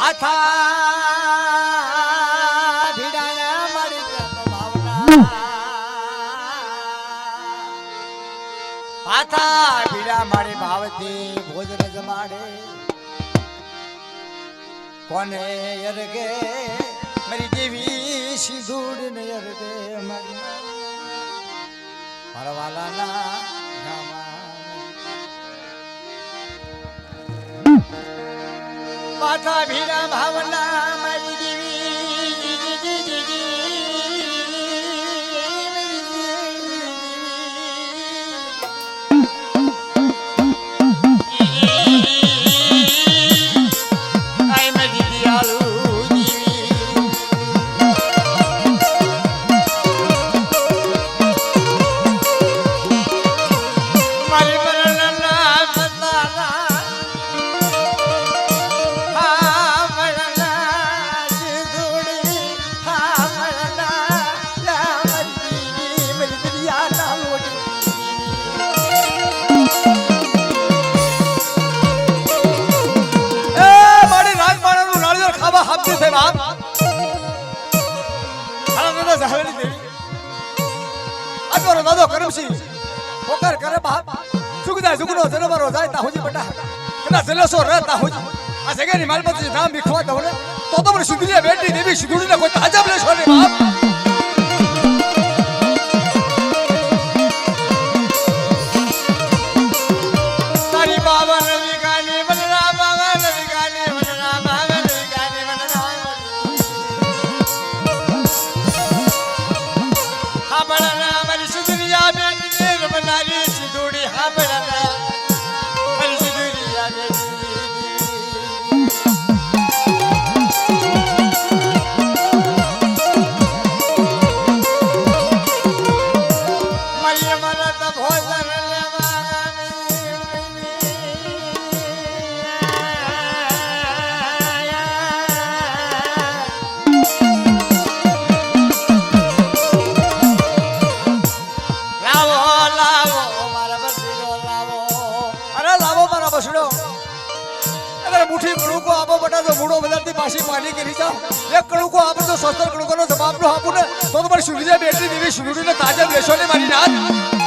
હાથા ભીડાણા મારી હાથા ભીડા મારી ભાવતી ભોજન જમાડે કોને અરગે મારી દેવી સિંદૂર ને અરગે મારી માથા ભીડા ભાવના મારો દાદો કરમસિંહ પોકાર કરે બાપ. સુગદા સુગનો જનવારો જાય તા હોજી બટા કદાચ જલેસો રહેતા હોજી આ જગ્યાની માલપતિ નામ ભીખવા દઉં ને તો તો મને સુધીને બેટી દેવી સિંધુડીને કોઈ તાજા લેશો ને બાપ. પાછી પાણી કરી જાઓ એક કણુકો આપો તો સસ્તર કણુકોનો જવાબ આપો ને. તો તમારી સુવિધા બેટરી દેવી સુરુડીને તાજા લેશો ને મારી નાથ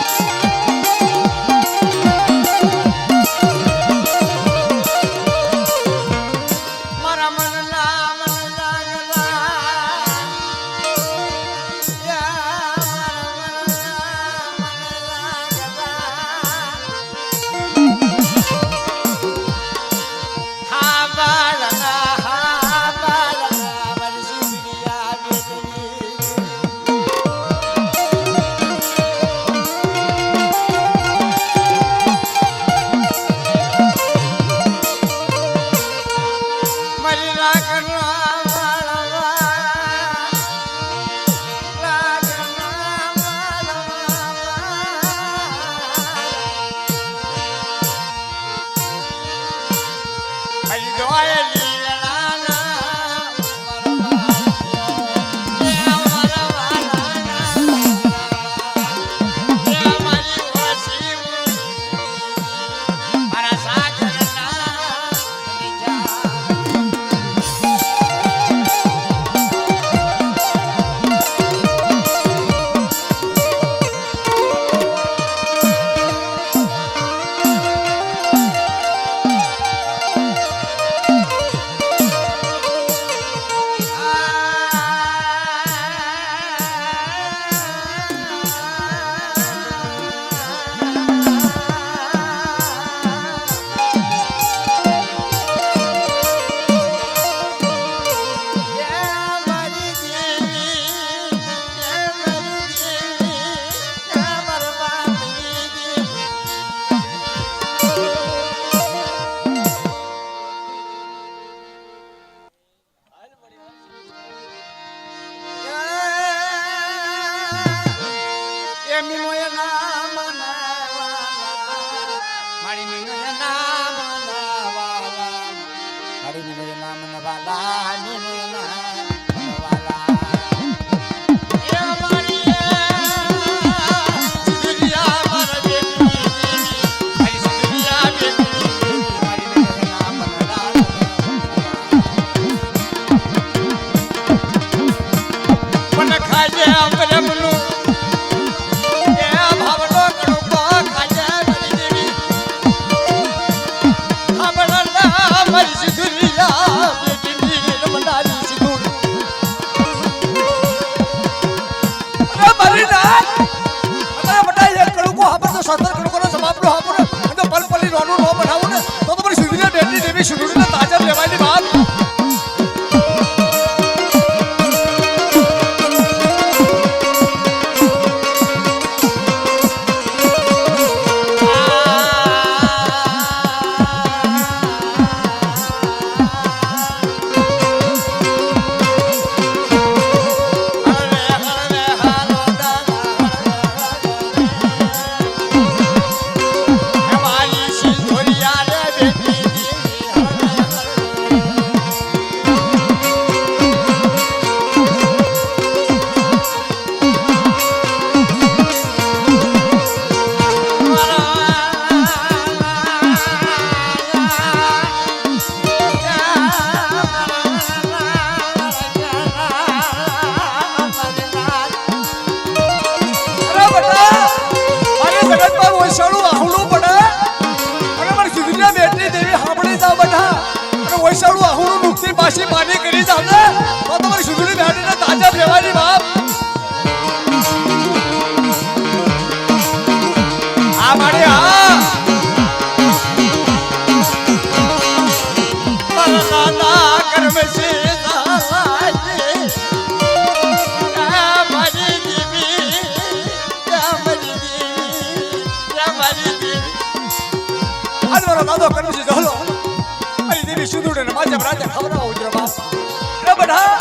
बढ़ा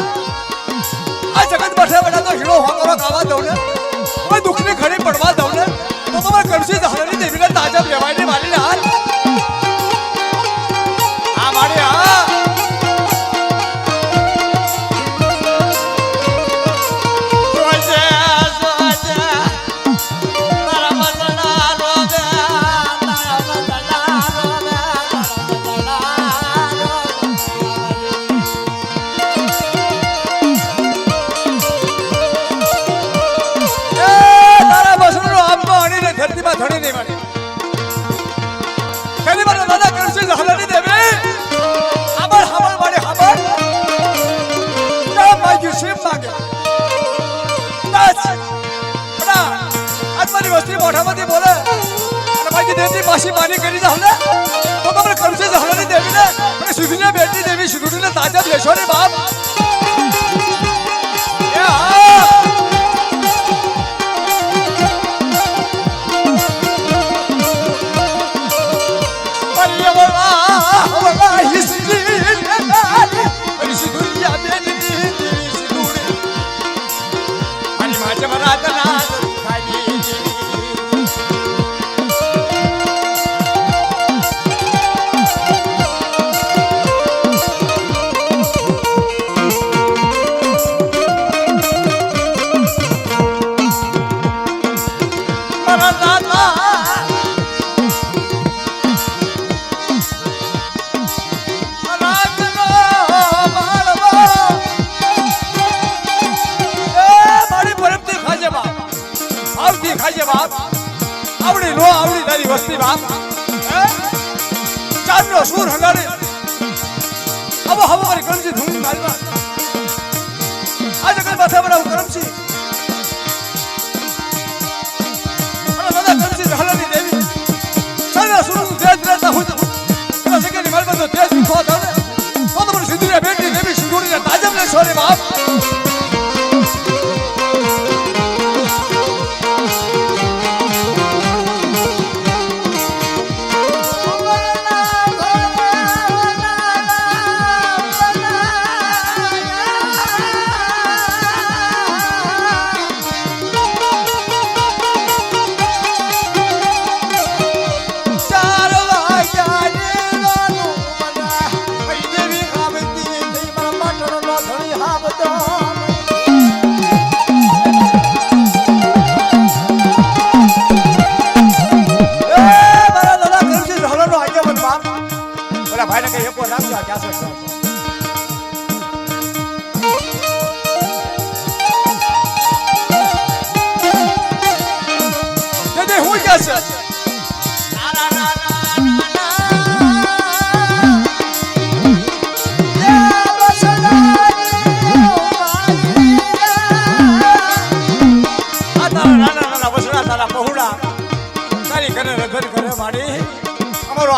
દોસ્તી મોઢામાંથી બોલે અને ભાઈ દેવની પાછી માની કરી જાવ ને તો તમને કરશે જવાની દેવી ને અને સુધીને બેટી દેવી સુધીને તાજા લેશો ને બાપ Raja નો સૂર હંગાડે હવે હવે મારી કરમસી ધૂમી મારી આ જગત માથે બરાબર કરમસી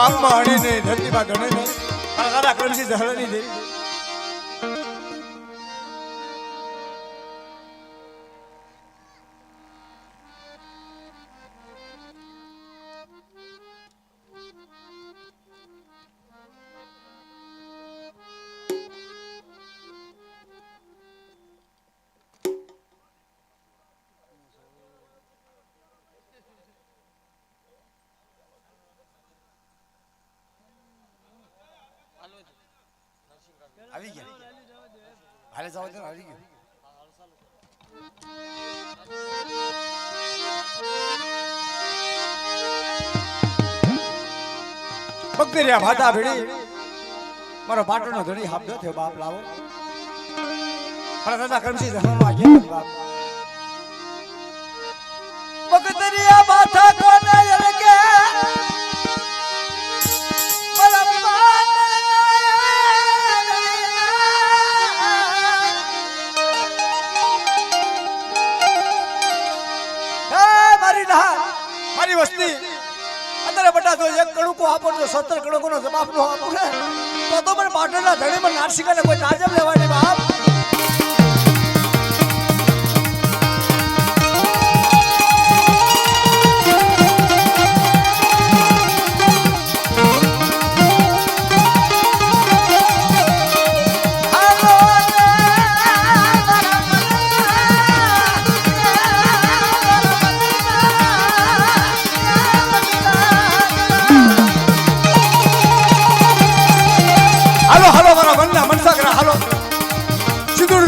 આપમાં અડીને ધરતીમાં ગણે છે આ કરમસી ઝહળની દેવી હારે જવા દે હારી ગયો બકરીયા ભાતા ભેડી મારો પાટણનો ધણી હાબ્યો થયો બાપ લાવો. પણ દાદા કરમસી ધર્મમાં ગયા બકરીયા ભાતા નહાર મારી વસ્તી. અત્યારે બધા જો એક કડુકો આપો તો સત્તર કડુકોનો જવાબ નો આપો ને તો તો મને પાટણના ધણીમાં નાસિકાને કોઈ તાજબ લેવાની બાપ.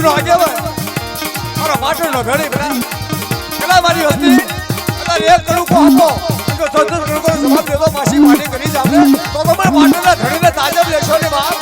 સિંદુરનો આગેવાન મારા પાટણનો ધણી પેલા પેલા મારી હતી. પેલા એક આપો અને જો સત્તર કડુકોનો જવાબ દેવો માસી માની કરી જ આપણે તો તો ના પાટણના ધણીને તાજબ લેશો ને બાપ.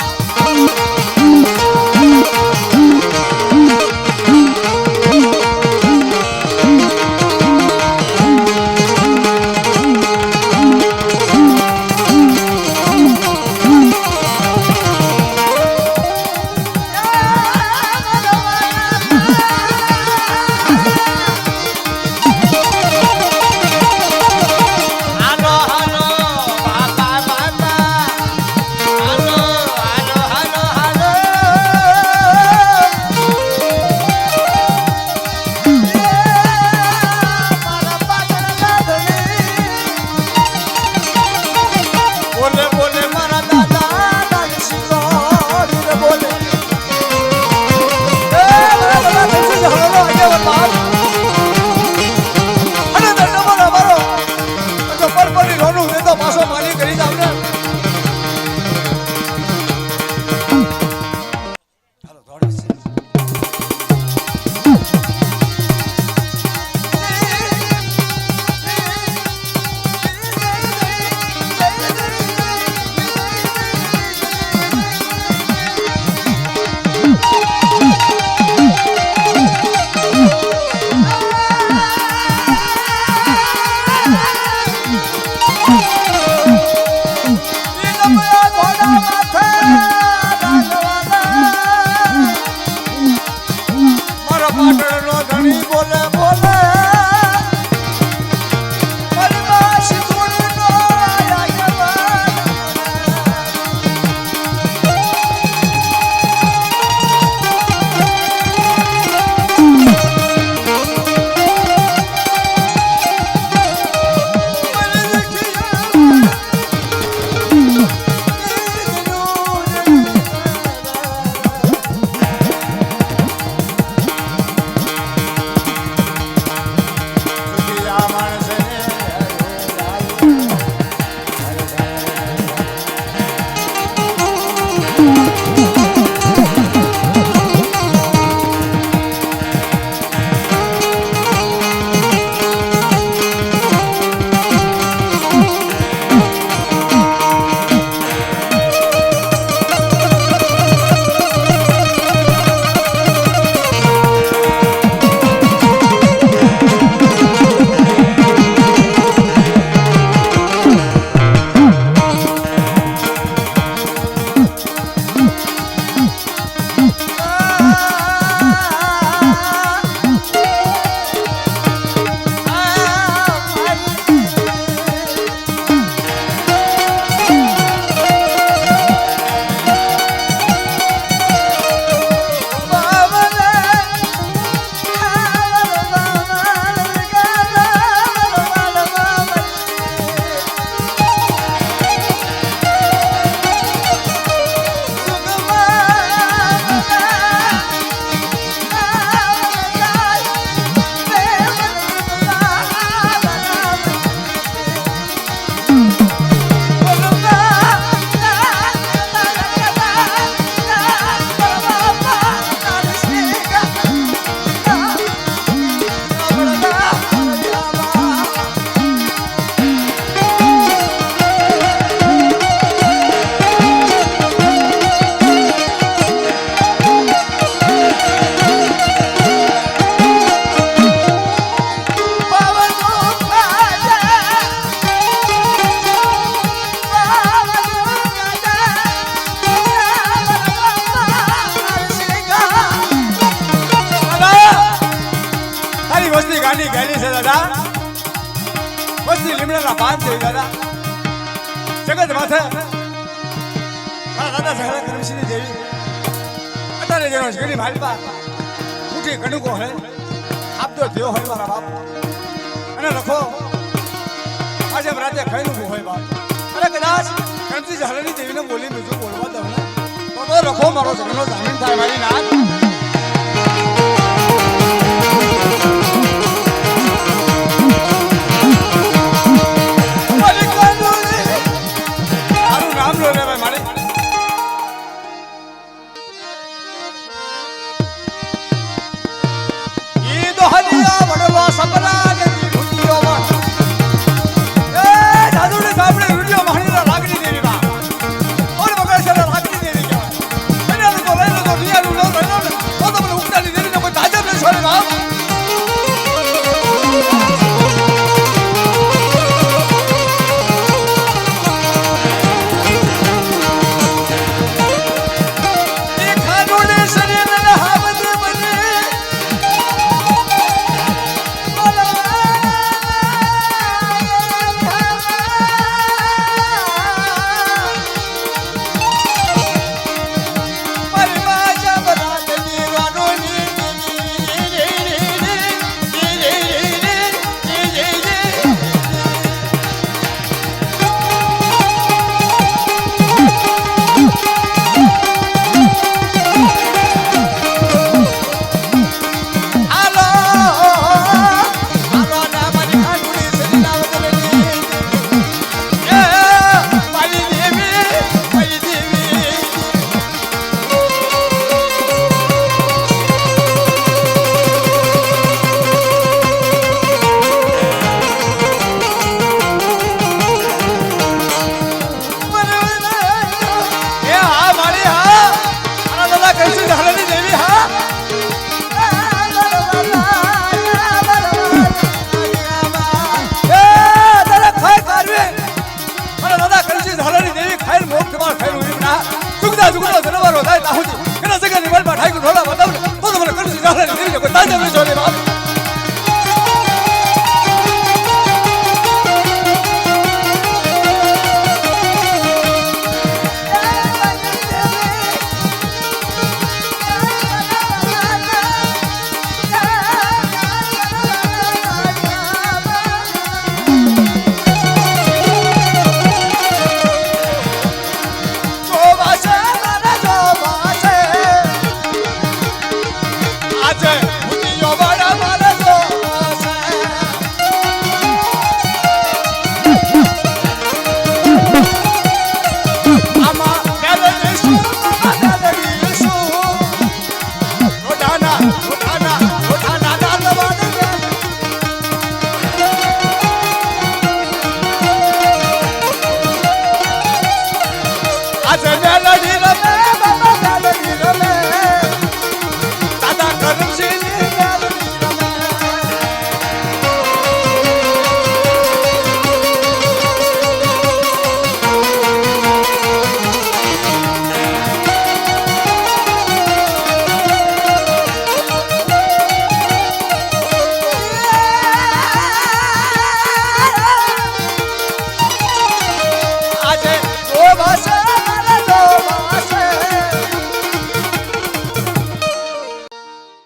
જગત માથે. મારા દાદા સહેલા કરમસિંહ દેવી અત્યારે જેનો ઘડી માલપા ઉઠી કણુકો હે. આપતો દેવ હોય મારા બાપ. અને લખો, આજે રાતે ખાઈ નું હોય બાપ. અરે કદાચ કરમસિંહ ઝાલાની દેવીને બોલી બીજું બોલવા દઉં ને. તો લખો, મારો જગનો જામીન થાય, મારી નાથ 你们两个，大家们兄弟们。